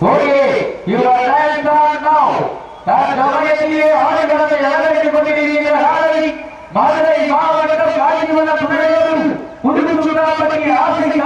Hoye, you are right back now. That Dhamayatiye Hanagarada Yadavati Pati Yadavati Madhai Mahavata Kajivana Punayalu Pudukuchudapati Asiki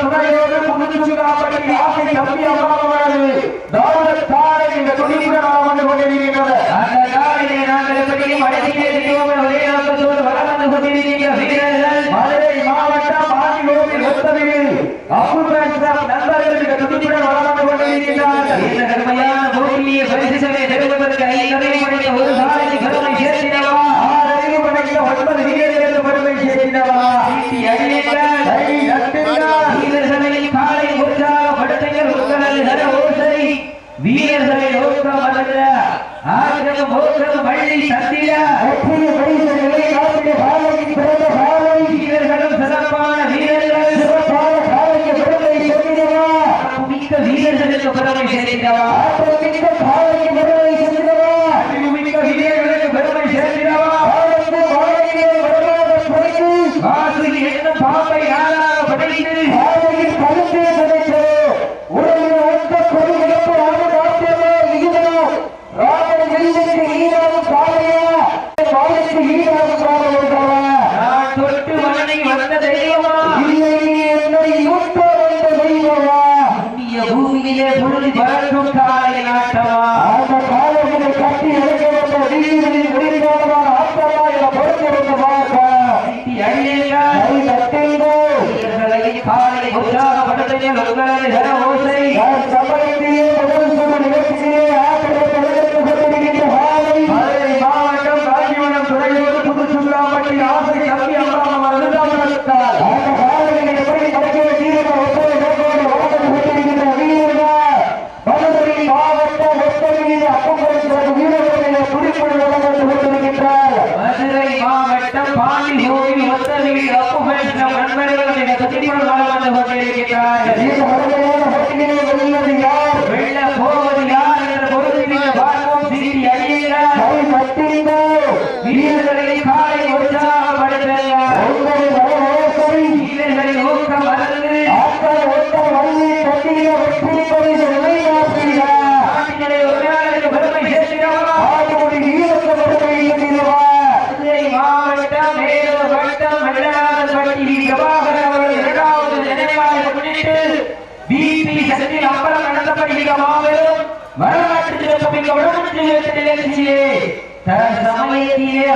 துணையோடு புதுச்சு காப்பட்டி ஆசை தம்பி அம்மா அவர்களது தௌரத் தாரை இந்த துணிவுடன் வந்து கொண்டிருக்கின்றன அந்த தாரினை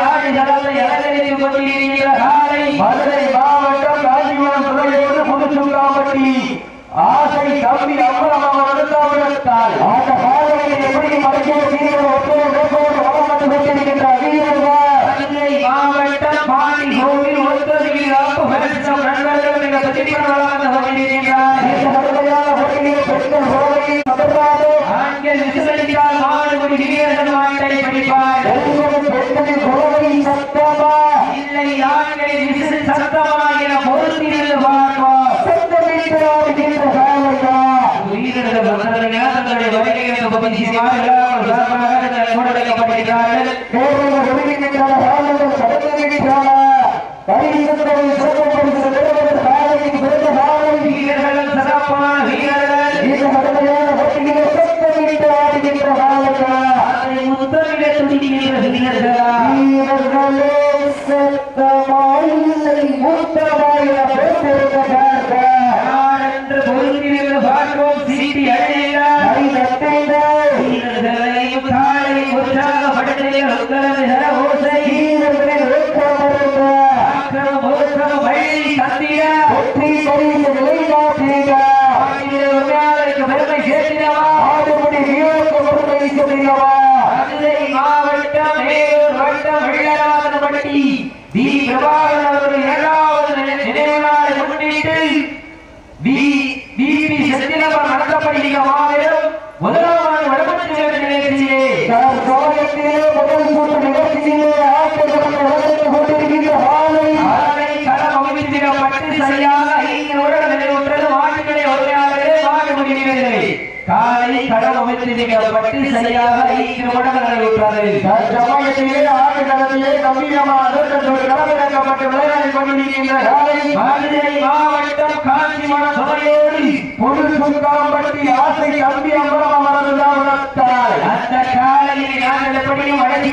ஆடுகளால் இலங்கரித்துக் கொண்டிருக்கிற காலை மதுரை மாவட்டம் காஞ்சிபுரம் துறையோடு புதுச்சுங்காம்பட்டி ஆசை தம்பி அம்பலம் அவர் நடத்தாவிடத்தால் அந்த பார்வையை எப்படி மறைக்க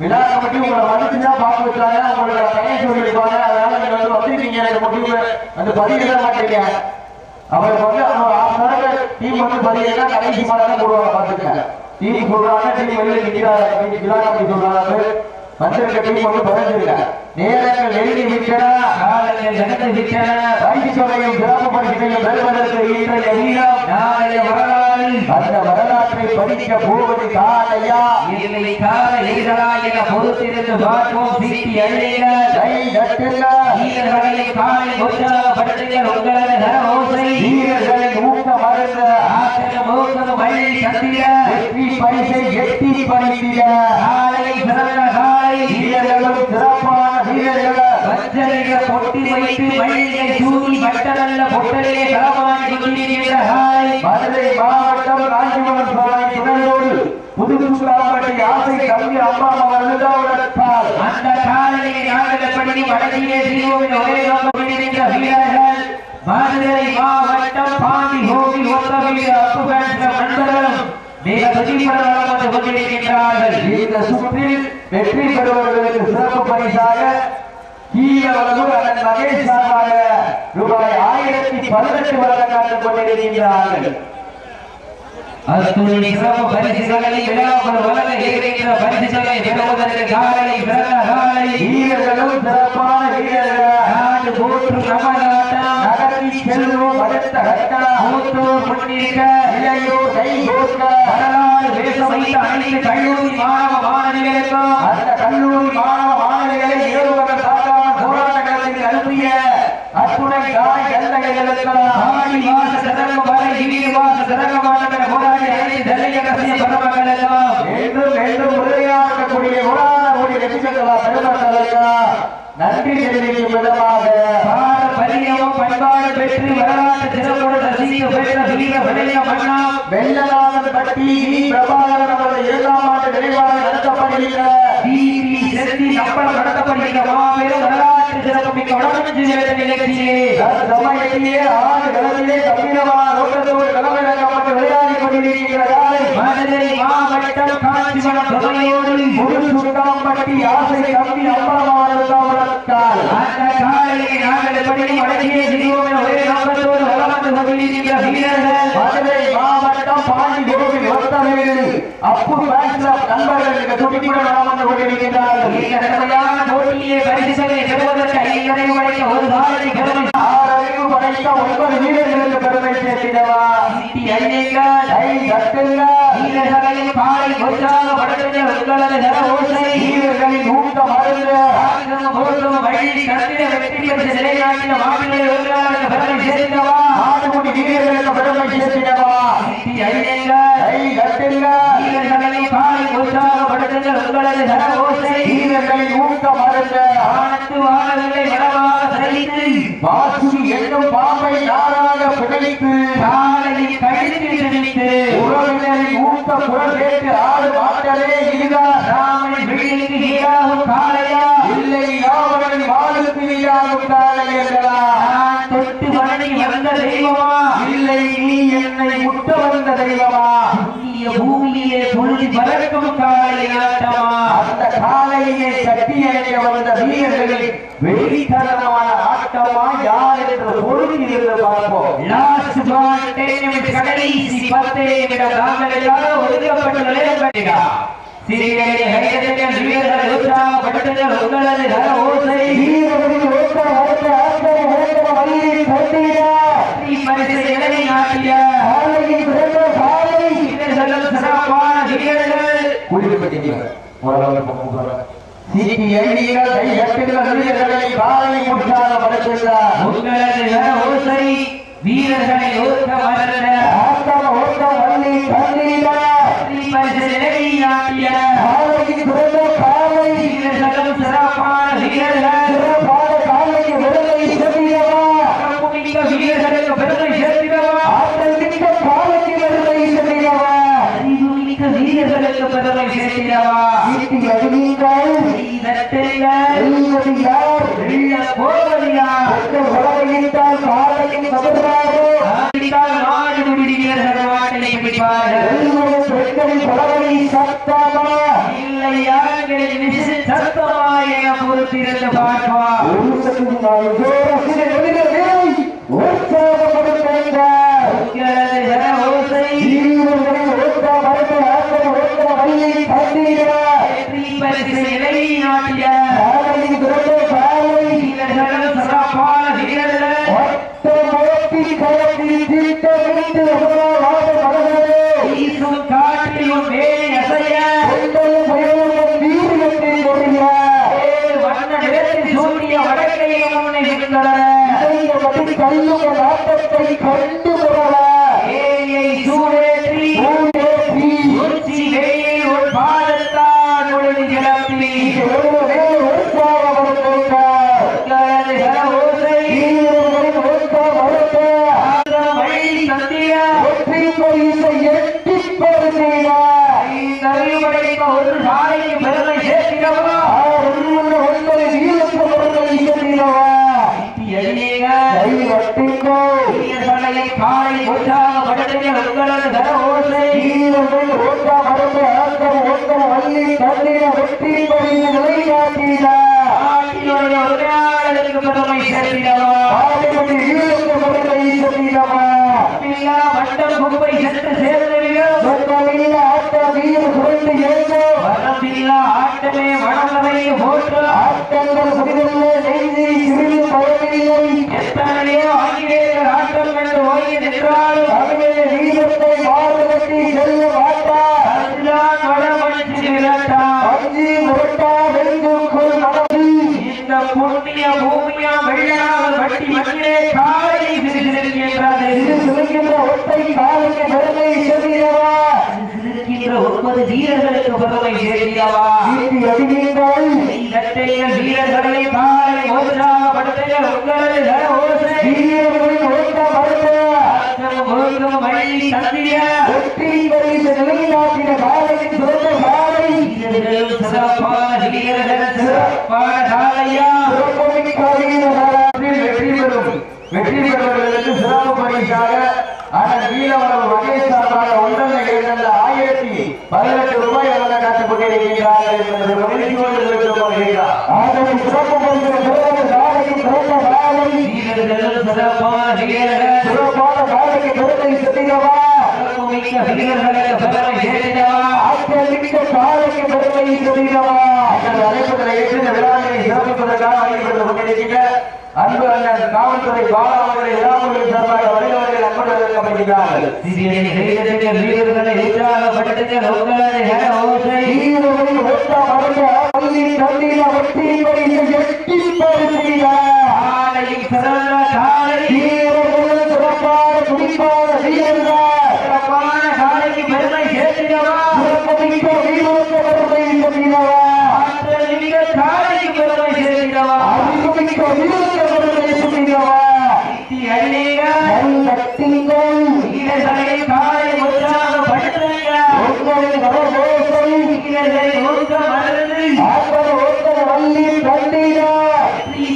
விழா பற்றி உங்களை மதிச்சுதான் பார்க்க வச்சாங்க. உங்களுக்கு பையன் சொல்லியிருப்பாங்க அதனால நீங்க வந்து எனக்கு முடிவு. அந்த பதிவு மாட்டீங்க அவருக்கு வந்து அவங்க டீம் வந்து பதிவுனா கடைசி மாடல போடுவாங்க பாத்துக்க டீம் சொல்றாங்க டீம் வெளியே விழா கமிட்டி சொல்றாங்க வந்திருக்க டீம் வந்து பதிஞ்சிருக்க நேரங்கள் நெருங்கி விட்டன காலையில் நடந்து விட்டன. வைத்தியத்துறையும் சிறப்பு பரிசுகளையும் பெறுவதற்கு இன்றைய வீரம் நாளைய வரலாறு. அந்த வரலாற்றை படிக்க போவது காலையா? இல்லை கால எதிரா என பொறுத்திருந்து பார்ப்போம். சீட்டி கை வீரர்களை காலை உற்சாகப்படுத்துங்கள் உங்களது ஊக்க வழி சந்திர வெற்றி பரிசை எட்டி பறித்திட. காலை காலை. வீரர்களும் வஞ்சனைக பொட்டி வைத்து மல்லிகை சூடி மட்டநல்ல பொட்டலிலே களமாடி கொண்டிருக்கின்ற மதுரை மாவட்டம் துணையோடு ஆசை கல்வி அம்மா அவர்கள் அந்த காலையை வடக்கிலே ஒரே வீரர்கள். மதுரை மாவட்டம் பாண்டி நண்பர்களும் மிக கொண்டிருக்கின்றார்கள். இந்த சுற்றில் வெற்றி பெறுபவர்களுக்கு சிறப்பு பரிசாக கீழவளவு அதன் மகேஷ் சார்பாக ரூபாய் ஆயிரத்தி பதினெட்டு வழங்க கொண்டிருக்கிறார்கள் கொண்டிருக்கின்றார்கள் அத்துணை சிறப்பு பரிசுகளை விழாக்கள் வழங்க இருக்கின்ற பரிசுகளை பெறுவதற்கு காலை பிறந்த காலை வீரர்களும் சிறப்பான வீரர்கள். நாடு போற்றும் நமதாட்டம் நகர்த்தி செல்வோம் அடுத்த கட்டணம் மூத்தோர் முன்னிற்க. இளையோர் கை கோர்க்க வரலாறு பேச வைத்த அனைத்து கல்லூரி நன்றி தெரிவிக்கும் விதமாக பார பண்பாடு பெற்று வரலாற்று சிறப்புடன் ரசிக்க பெற்ற வீர விளைய மன்னா வெள்ளநாதன் பட்டி பிரபாகரன் அவர்கள் இரண்டாம் ஆண்டு நிறைவாக நடத்தப்படுகிற டிவி செலுத்தி நம்பர் நடத்தப்படுகிற மாபெரும் வரலாற்று சிறப்புமிக்க வேத சமயத்திலே கம்பீரமான நோக்கத்தோடு களமிறக்கப்பட்டு விளையாடி கொண்டிருக்கிறார் மதுரை மாவட்டம் காஞ்சிபுரம் துறையோடு முழு சுட்டாம்பட்டி ஆசை கம்பி அம்பலமானதால் அந்த காலையை நாங்கள் எப்படி ஒரே கொண்டிருக்கிற வீரர்கள் மதுரை மாவட்டம் பாண்டி அப்பு நண்பர்களுக்கு துடிப்புடன் கொண்டிருக்கிறார்கள் இந்த பரிசுகளை பெறுவதற்கு ஒரு பெருமை. ஆறறிவு படைத்த ஒன்பது வீரர்களுக்கு பெருமை சேர்த்திடவா? சித்தி ஐ கை தட்டுங்க வீரர்களையும் காலை உற்சாகப்படுத்துங்கள் உங்களது தர ஓசை வீரர்களின் அருங்க ஆயுதம் போதும் வழி கட்டிட வெற்றி பெற்ற நிலைநாட்டிய மாநில உங்களாக பெருமை சேர்ந்தவா ஆடுமுடி வீரர்களுக்கு பெருமை ஓசை வீரர்களின் ஆனத்து வாழவில்லை வளமாக சரித்து வாசுகி என்னும் பாம்பை நாராக பிழைத்து காலையில் கழித்து நினைத்து உறவினரின் ஊக்க குரல் கேட்டு ஆடு மாட்டலே இதுதான் ராமனை காலையா இல்லை வாழுக்கு தொட்டு வந்த தெய்வமா? இல்லை நீ என்னை முட்ட வந்த தெய்வமா? பூமியிலே பொழுது பறக்கும் காலையாட்டமா அந்த காலையிலே கட்டி வந்த வீரர்களின் வெறித்தனமான ஆட்டம் யார் என்று பொறுத்து இருந்து பார்ப்போம். லாஸ்ட் பால் டென் நிமிஷம் கடைசி பத்து நிமிடம் நாங்கள் எல்லாரும் ஒதுக்கப்பட்ட நிலையில் சிறிய கைதட்டல் வீரர்கள் உற்சாகப்படுத்துங்கள் உங்களது கர ஓசை. ஓட்ட ஓட்ட ஓட்ட வழியை பரிசு நாட்டிய பிறந்த சிறப்பான வீரர்கள். வீரர்களை ஓட்ட மறந்த ஆட்டம் ஓட்ட வள்ளி கண்டீரா பரிசு வீரர்களுக்கு பெருமை சேர்த்திடவா சீட்டி அடிவீங்கள் தட்டுங்கள் வெல்வது யார் வெள்ள போவதியா எங்கள் உலகையிட்டால் காலையின் சதுராறு ஆடித்தால் மாடு முடிடி வீரர்கள் மாட்டை பிடிப்பார்கள் வெல்வது பெண்களின் உலகை சத்தமா இல்லை யாருங்களின் விசிறு சத்தமா என பொறுத்திருந்து பார்ப்பா isso é o que meio நாட்டினுடைய உரையாடலுக்கு பெருமை சேர்த்திடவா? பில்லா வட்டம் குப்பை சென்று சேர்ந்தவர்கள் வரம்பில்லா ஆட்டமே வடமலை போற்று? எத்தனையோ ஆங்கிலேயர் ஆட்டம் என்று ஓங்கி நின்றாலும் ஒன்பது வீரர்களுக்கு பெருமை இரட்டைகள் வீரர்களை காலை உங்களது சிறப்பான சிறப்பான வெற்றி பெறுவதற்கு சிறப்பு பரிசாக ஆனால் வீரவரம் மகேஷ் சார்பாக ஒன்றரை ஆயிரத்தி பதினெட்டு ரூபாய் வழங்க காத்துக் கொண்டிருக்கிறார்கள் என்பது மகிழ்ச்சி கொண்டு வருகிறார் ஆகவே சிறப்பு பரிசு பெறுவது நாளைக்கு நாளை சிறப்பான சிறப்பான வீரர்களுக்கு பெருமை ஆற்றல் மிக்க காலைக்கு பெருமை சிறப்பிப்பதற்காக கொண்டிருக்கின்ற அன்பு அண்ணன் காவல்துறை பாலா அவர்களை விழாவுகளின் சார்பாக வழிவர்கள் அன்புடன் வைக்கப்படுகிறார்கள் சிறிய கைதட்டுங்கள் வீரர்களை உற்சாகப்படுத்துங்கள் உங்களது கர ஓசை வீரர்களின் ஒத்த மறந்த பள்ளி தண்ணீர் வெற்றிகளை எட்டி பரிசுகிறார் காலையில் சிறந்த காலை வீரர்கள் சிறப்பான துடிப்பான வீரர்கள் சிறப்பான காலைக்கு பெருமை சேர்க்கிறவா சிறப்புமிக்க வீரர்கள் பெருமை செலுத்தினவா ஆற்றல் மிக்க காலைக்கு பெருமை சேர்க்கிறவா அறிவுமிக்க வீரர்கள் பெருமை செலுத்தினவா சித்தி அழிங்க கட்டிங்கள் வீரர்களை காலை உற்சாகப்படுத்துங்க உங்களின் வரவோசை வீரர்களை ஊக்க மறந்து ஆற்றல் ஓட்டல் வள்ளி தண்ணீரா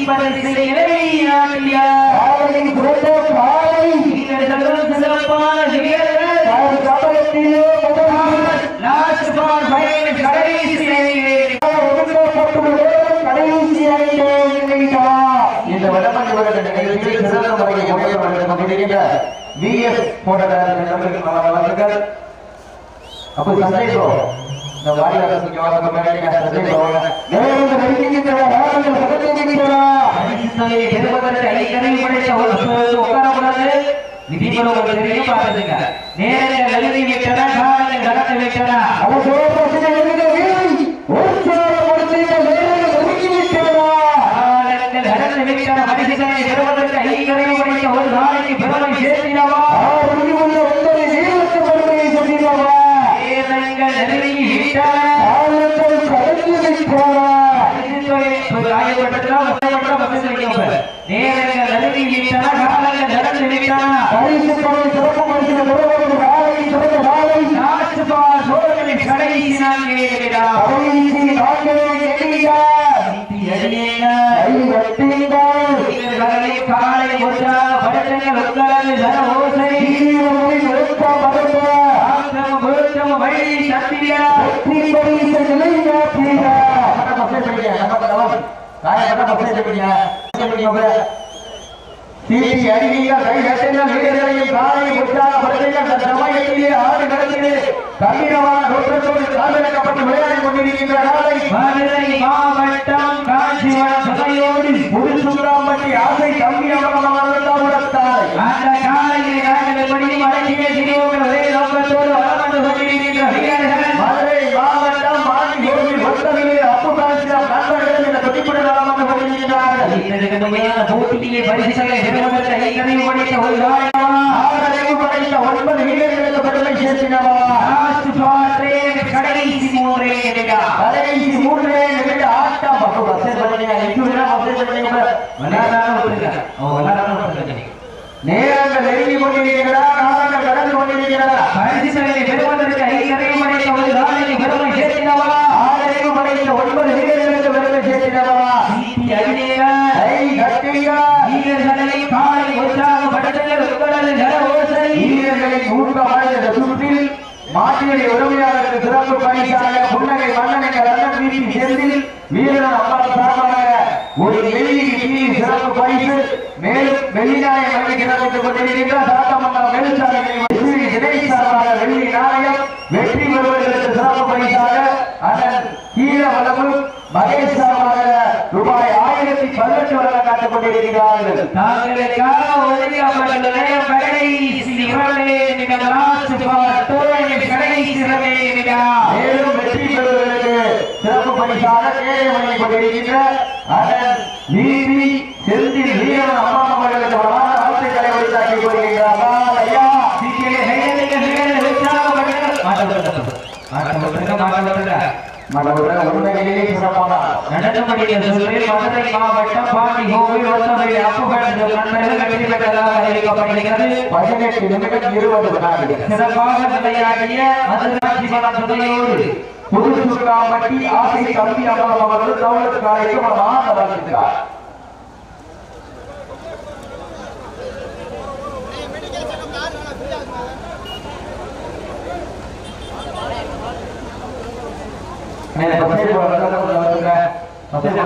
பரிசு இறை நாட்டியா பணியை முறையாக நடந்து கொண்டிருக்கின்ற விஎஸ் போன்ற அப்போ சந்தை இந்த வாரியார் கொஞ்சம் மேலே சந்தை நேரம் நடிக்கின்றன நேரங்கள் சகஜமிக்கிறா பரிசுத்தலை பெறுவதற்கு ஐக்கரை படைத்த ஒரு சூழல் உட்காரக்கூடாது தெரியும் பார்த்துங்க நேரங்கள் எழுதி விட்டன காலங்கள் கடந்து விட்டன அவ சோழ ஒரு சோழ முடித்த நேரங்கள் நெருங்கிவிட்டனா விட்டன பரிசுத்தலை பெறுவதற்கு ஐக்கரை படைத்த ஒரு நாளைக்கு பெருமை சேர்த்தினவா ஒன்பது வீரத்து பெருமையை சொல்லினவா நேரங்கள் நெருங்கி விட்டன காலங்கள் கடந்து விட்டனா நேரங்கள் நெருங்கி விட்டன காலங்கள் கடந்து விட்டன பரிசு பணி சிறப்பு பரிசு பெறுவது காலை சிறந்த காலை நாட்டுப்பா சோழர்களின் கடைசி நான்கு கடைசி நாட்களே எண்ணியா கை கட்டுங்கள் வீரர்களை காலை ஒன்றாக படுத்துங்கள் உட்கார்ந்து தர ஓசை வீரர்களின் ஒத்த மரப ஆத்திரம கோத்திரம வழி சத்தியா வெற்றி பரிசு நிலைநாட்டிய சீட்டி அடிவீங்கள் கை கட்டுங்கள் வீரர்களையும் காலை உற்சாகப்படுத்துங்கள் அந்த சமயத்திலே ஆடு நடத்திலே கம்பீரமான தோற்றத்தோடு காதலிக்கப்பட்டு விளையாடிக் கொண்டிருக்கின்ற நாளை மதுரை மாவட்டம் காஞ்சிபுரம் சபையோடு புதுசுராம்பட்டி ஆசை தம்பி அவர்களால் அந்த காலையை நாங்கள் எப்படி அடக்கிய சிறியோர்கள் ஒரே நோக்கத்தோடு வளம் வந்து கொண்டிருக்கின்ற வீரர்கள் மதுரை மாவட்டம் மாண்டி கோவில் ஒத்தவிலே அப்பு காஞ்சிராம் நண்பர்கள் இந்த துடிப்புடன் வளம் வந்து கொண்டிருக்கிறார்கள் இந்த கடுமையான போட்டியை பரிசுகளை பெறுவதற்கு ஐக்கரை உடைத்த ஒரு காரணமா ஆறறிவு படைத்த ஒன்பது வீரர்களுக்கு பெருமை சேர்த்தினவா லாஸ்ட் பாட்டே கடைசி மூன்றே நிமிடம் கடைசி மூன்றே நிமிட ஆட்டம் அப்போ பஸ்ஸே பண்ணீங்க இட்டுவிடா பஸ்ஸே பண்ணீங்க விளையாடாம விட்டுருங்க அவன் விளையாடாம விட்டுருங்க நேரங்கள் நெருங்கி கொண்டிருக்கிறதா காலங்கள் கடந்து கொண்டிருக்கிறதா பரிசுகளை பெறுவதற்கு ஐக்கரை உடைத்த ஒரு காலையை பெருமை சேர்த்தினவா ஆறறிவு படைத்த ஒன்பது வீரர்களுக்கு பெருமை சேர்த்தினவா சீட்டி அடிநேர கை கட்டுங்க வீரர்களை காலை உற்சாகப்படுத்துங்கள் உங்களது ஜன ஓசை வீரர்களின் ஊக்கமான இந்த சுற்றில் மாட்டினுடைய உரிமையாளருக்கு சிறப்பு பரிசாக புன்னகை மன்னனை ரத்தம் வீசி செந்தில் வீரர் அம்மாள் சார்பாக ஒரு வெள்ளி கீழ் சிறப்பு பரிசு மேலும் வெள்ளிநாயகம் வழங்கி சிறப்பித்துக் கொண்டிருக்கின்ற சாத்தமங்கலம் மேல்சாலைகளின் இணை சார்பாக வெள்ளி நாணயம் வெற்றி பெறுவதற்கு சிறப்பு பரிசாக அதன் கீழ வளமும் மகேஷ் வரை காத்துக் கொண்டிருக்கிறார்கள். தாங்களுக்காக ஒதுக்கப்பட்ட நேரம் கடைசி இரண்டே நிமிடம் கடைசி இரண்டே நிமிடம் மேலும் வெற்றி பெறுவதற்கு சிறப்பு பரிசாக கேள்வி வழங்கி கொண்டிருக்கின்ற அதன் நீதி செந்தில் வீரன் அம்மா அவர்களுக்கு வளமான வாழ்த்துக்களை கொள்கின்றார் ஐயா. சீக்கிரம் கையெழுத்து வீரர்கள் உற்சாகப்படுங்கள் மாட்டப்பட்டது மாட்டப்பட்டிருக்க உண்மையிலேயே சிறப்பானார் நடனமடிய சொல்லில் மதுரை மாவட்டம் பாண்டி கோவில் நண்பர்கள் வெற்றி பெற்றதாக அறிவிக்கப்படுகிறது பதினெட்டு நிமிடம் இருபது சிறப்பாக விளையாடிய மதுராட்சி துணையோடு ஆசை தம்பி அம்மா அவர்கள் தௌலத்து காலைக்கு నేను పసేపు పసేపు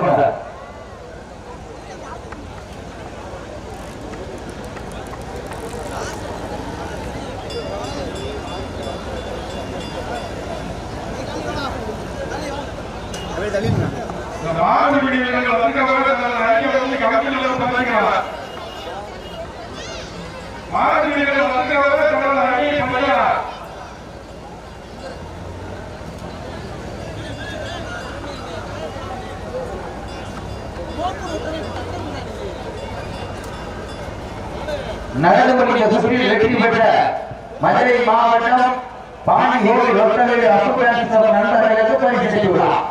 இந்த மாடு வீடுகள் வந்தவங்க நிறைய நடந்து முடிந்த சுற்றில் வெற்றி பெற்ற மதுரை மாவட்டம் பாணி கோவில் ஒத்தவேலு அப்புராசி சபை நண்பர்களுக்கு பரிசு செய்துள்ளார்